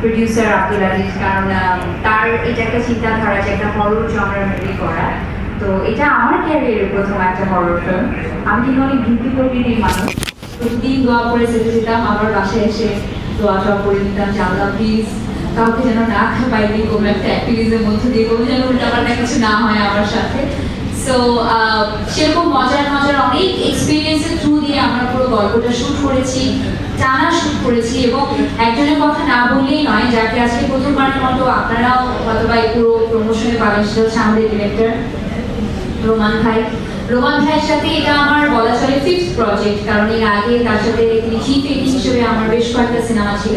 Producer কারণ তার এটা একটা চিন্তাধারা যে একটা হরর মুভি করা। তো এটা আমার ক্যারিয়ারের প্রথম একটা হরর ফিল্ম আমি কিন্তু অনেক প্রকৃতির মানুষ। প্রতিদিন দোয়া করে যেতাম আমার এসে দোয়া টোয়া করে নিতাম, যে আল্লাহ প্লিজ কাউকে যেন না পাইনি কোনো একটা অ্যাক্টিভিজের মধ্যে দিয়ে, কোনো যেন কিছু না হয় আমার সাথে। সো সেরকম মজার মজার অনেক এক্সপিরিয়েন্সের থ্রু দিয়ে গল্পটা শুট করেছি, টানা শুট করেছি এবং একজনের কথা না বললেই নয়, যাকে আজকে প্রথমবারের মতো আপনারাও হয়তো বা এই পুরো প্রমোশনে পাবেন, সেটা হচ্ছে আমাদের ডিরেক্টর রোমান ভাই। রোমান ভাইয়ের সাথে এটা আমার বলা চলে ফিফথ প্রজেক্ট কারণ এর আগে তার সাথে তিনি চিফ এডিট হিসেবে আমার বেশ কয়েকটা সিনেমা ছিল।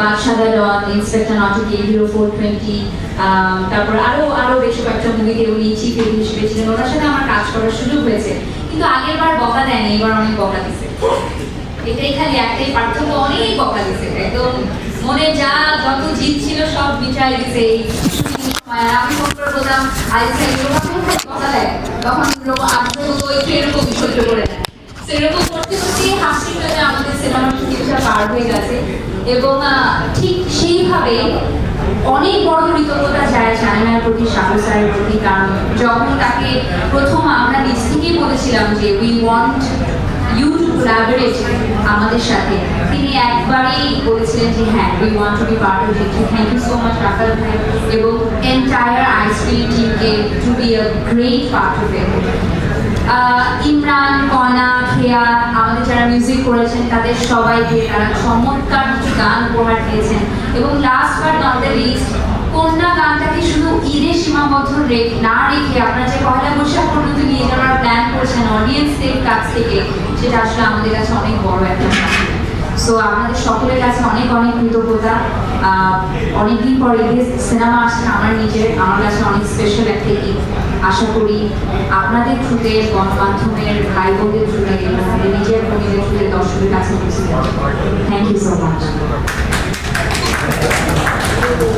Badsha the Don inspector Notty K hero four twenty তারপর আরও আরও বেশ কয়েকটা মুভিতে উনি চিফ এডিট হিসেবে ছিলেন। ওনার সাথে আমার কাজ করার সুযোগ হয়েছে। কিন্তু আগের বার বকা দেয়নি, এবার অনেক বকা দিছে। এটাই খালি একটাই পার্থক্য, অনেক বকা দিছে। একদম মনে যা, যত জিত ছিল, সব মিটাই দিছে। আমি ফোন করে বলতাম আইসা এগুলো কথা দেয়? তখন সহ্য করে সেরকম করতে করতে হাসি পেলে আমাদের সিনেমার কিছুটা পার হয়ে গেছে। এবং ঠিক সেইভাবে অনেক বড় কৃতজ্ঞতা যায় চায়নার প্রতি শাহরু স্যারের প্রতি। কারণ যখন তাকে প্রথম আমরা নিজ থেকেই বলেছিলাম যে we want you to collaborate আমাদের সাথে। তিনি একবারেই বলেছিলেন যে হ্যাঁ we want to be part of it thank you so much Rafal ভাই। এবং এন্টায়ার আইসক্রিম টিমকে to be a great part of it Imran কনা খেয়া আমাদের যারা মিউজিক করেছেন, তাদের সবাইকে তারা চমৎকার কিছু গান উপহার দিয়েছেন। এবং লাস্ট বার নট দ্য লিস্ট কন্যা গানটাকে শুধু ঈদে সীমাবদ্ধ রেখ না রেখে আপনারা যে পয়লা বৈশাখ পর্যন্ত নিয়ে যাওয়ার প্ল্যান করছেন অডিয়েন্সদের কাছ থেকে, সেটা আসলে আমাদের কাছে অনেক বড় একটা সো আপনাদের সকলের কাছে অনেক অনেক কৃতজ্ঞতা। অনেকদিন পর ঈদের সিনেমা আসছে, আমার নিজের, আমার কাছে অনেক স্পেশাল একটা ঈদ আশা করি আপনাদের থ্রুতে গণমাধ্যমের ভাই বোনদের থ্রুতে আমাদের নিজের কর্মীদের থ্রুতে দর্শকের কাছে পৌঁছে থ্যাংক ইউ সো মাচ